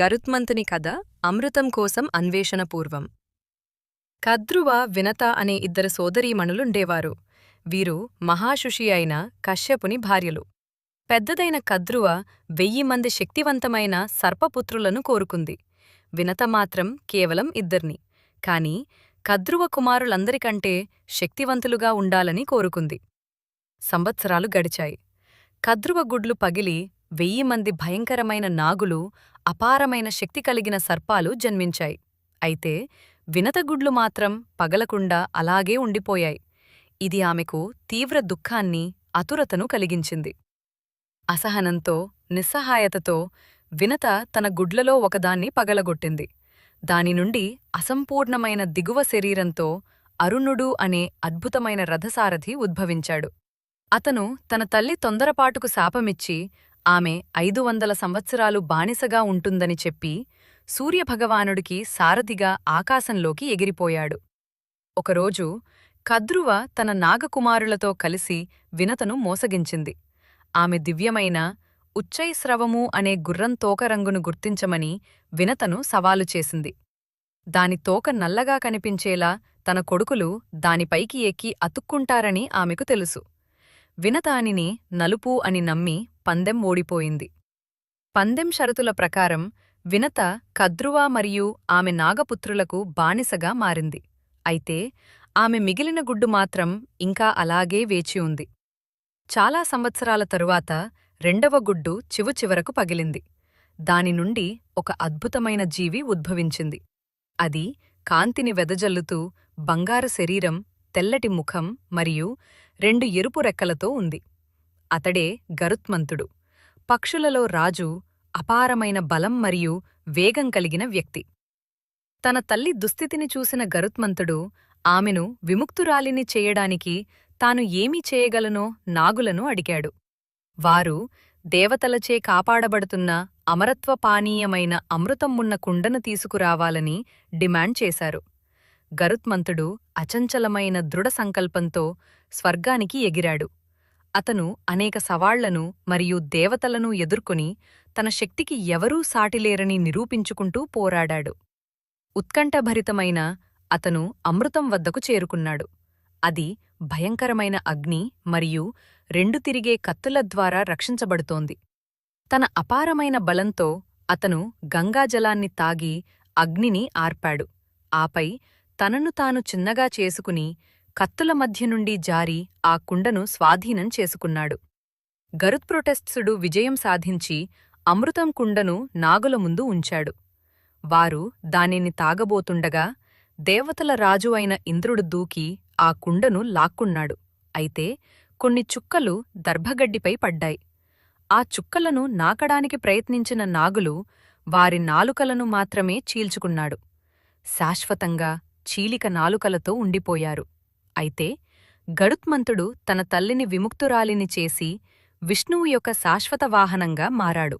గరుత్మంతుని కథ అమృతం కోసం అన్వేషణ పూర్వం కద్రువ వినత అనే ఇద్దరు సోదరీమణులుండేవారు. వీరు మహాశుషి అయిన కశ్యపుని భార్యలు. పెద్దదైన కద్రువ వెయ్యి మంది శక్తివంతమైన సర్పపుత్రులను కోరుకుంది. వినత మాత్రం కేవలం ఇద్దర్ని. కాని కద్రువ కుమారులందరికంటే శక్తివంతులుగా ఉండాలని కోరుకుంది. సంవత్సరాలు గడిచాయి. కద్రువ గుడ్లు పగిలి వెయ్యి మంది భయంకరమైన నాగులు అపారమైన శక్తి కలిగిన సర్పాలు జన్మించాయి. అయితే వినతగుడ్లు మాత్రం పగలకుండా అలాగే ఉండిపోయాయి. ఇది ఆమెకు తీవ్ర దుఃఖాన్ని అతురతను కలిగించింది. అసహనంతో నిస్సహాయతతో వినత తన గుడ్లలో ఒకదాన్ని పగలగొట్టింది. దాని నుండి అసంపూర్ణమైన దిగువ శరీరంతో అరుణుడు అనే అద్భుతమైన రథసారథి ఉద్భవించాడు. అతను తన తల్లి తొందరపాటుకు శాపమిచ్చి ఆమె ఐదు వందల సంవత్సరాలు బానిసగా ఉంటుందని చెప్పి సూర్యభగవానుడికి సారథిగా ఆకాశంలోకి ఎగిరిపోయాడు. ఒకరోజు కద్రువ తన నాగకుమారులతో కలిసి వినతను మోసగించింది. ఆమె దివ్యమైన ఉచ్చైస్రవము అనే గుర్రం తోక రంగును గుర్తించమని వినతను సవాలు చేసింది. దాని తోక నల్లగా కనిపించేలా తన కొడుకులు దానిపైకి ఎక్కి అతుక్కుంటారని ఆమెకు తెలుసు. వినతానిని నలుపు అని నమ్మి పందెం ఓడిపోయింది. పందెం షరతుల ప్రకారం వినత కద్రువ మరియు ఆమె నాగపుత్రులకు బానిసగా మారింది. అయితే ఆమె మిగిలిన గుడ్డు మాత్రం ఇంకా అలాగే వేచి ఉంది. చాలా సంవత్సరాల తరువాత రెండవ గుడ్డు చివుచివరకు పగిలింది. దాని నుండి ఒక అద్భుతమైన జీవి ఉద్భవించింది. అది కాంతిని వెదజల్లుతూ బంగారు శరీరం తెల్లటి ముఖం మరియు రెండు ఎరుపు రెక్కలతో ఉంది. అతడే గరుత్మంతుడు. పక్షులలో రాజు అపారమైన బలం మరియు వేగం కలిగిన వ్యక్తి. తన తల్లి దుస్థితిని చూసిన గరుత్మంతుడు ఆమెను విముక్తురాలిని చేయడానికి తాను ఏమీ చేయగలనో నాగులను అడిగాడు. వారు దేవతలచే కాపాడబడుతున్న అమరత్వపానీయమైన అమృతం ఉన్న కుండను తీసుకురావాలని డిమాండ్ చేశారు. గరుత్మంతుడు అచంచలమైన దృఢ సంకల్పంతో స్వర్గానికి ఎగిరాడు. అతను అనేక సవాళ్ళను మరియు దేవతలను ఎదుర్కొని తన శక్తికి ఎవరూ సాటిలేరని నిరూపించుకుంటూ పోరాడాడు. ఉత్కంఠభరితమైన అతను అమృతం వద్దకు చేరుకున్నాడు. అది భయంకరమైన అగ్ని మరియు రెండు తిరిగే కత్తుల ద్వారా రక్షించబడుతోంది. తన అపారమైన బలంతో అతను గంగాజలాన్ని తాగి అగ్నిని ఆర్పాడు. ఆపై తనను తాను చిన్నగా చేసుకుని కత్తుల మధ్య నుండి జారి ఆ కుండను స్వాధీనం చేసుకున్నాడు. గరుత్ప్రొటెస్ట్సుడు విజయం సాధించి అమృతం కుండను నాగుల ముందు ఉంచాడు. వారు దానిని తాగబోతుండగా దేవతల రాజు అయిన ఇంద్రుడు దూకి ఆ కుండను లాక్కున్నాడు. అయితే కొన్ని చుక్కలు దర్భగడ్డిపై పడ్డాయి. ఆ చుక్కలను నాకడానికి ప్రయత్నించిన నాగులు వారి నాలుకలను మాత్రమే చీల్చుకున్నాడు. శాశ్వతంగా చీలిక నాలుకలతో ఉండిపోయారు. అయితే గడుత్మంతుడు తన తల్లిని విముక్తురాలిని చేసి విష్ణువు యొక్క శాశ్వత వాహనంగా మారాడు.